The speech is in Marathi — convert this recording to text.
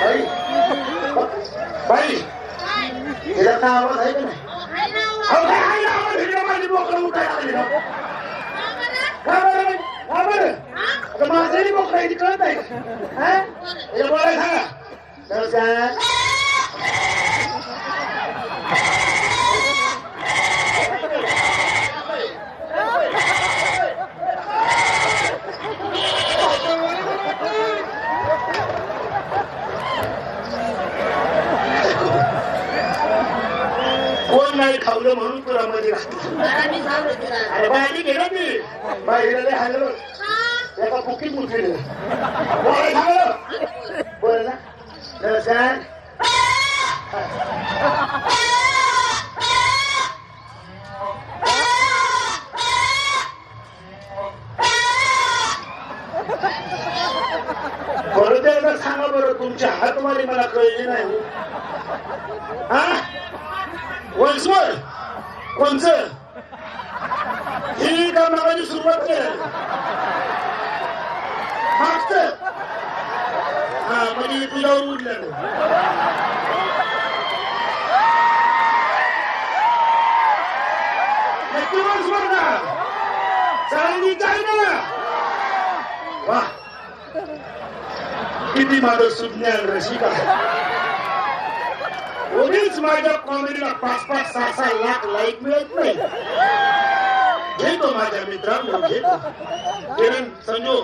เฮ้ยไปเดี๋ยวตาว่าไหนกันเอาไปให้เราถึงจะไม่ได้บอกกันว่าใครอะไรเนาะข้ามาเลยข้ามาเลยก็มาเสียดีบอกใครดีเกินไปฮะอย่าบอกอะไรท่านเดี๋ยวจะ कोण नाही खावलं म्हणून तुला मध्ये अरे बाहेर गेलं मी बाहेर हागलं एका बुकीत मुठलेलं बोल ना. नमस्कार सांगा. बरं तुमच्या हातमारी मला कळली नाही. हा? वंशवर कोणचं ही का नावाची सुरुवात केली मागच हा म्हणजे तुझ्यावर उडलं नक्की वंशवर ना सगळ्यांनी काय ना वा किती माझं सुज्ञान रसिक आहे कोणीच माझ्या कॉमेडीला पाच पाच सहा सहा लाख लाईक मिळत नाही. घेतो माझ्या मित्रांनो घेतो किरण संजू.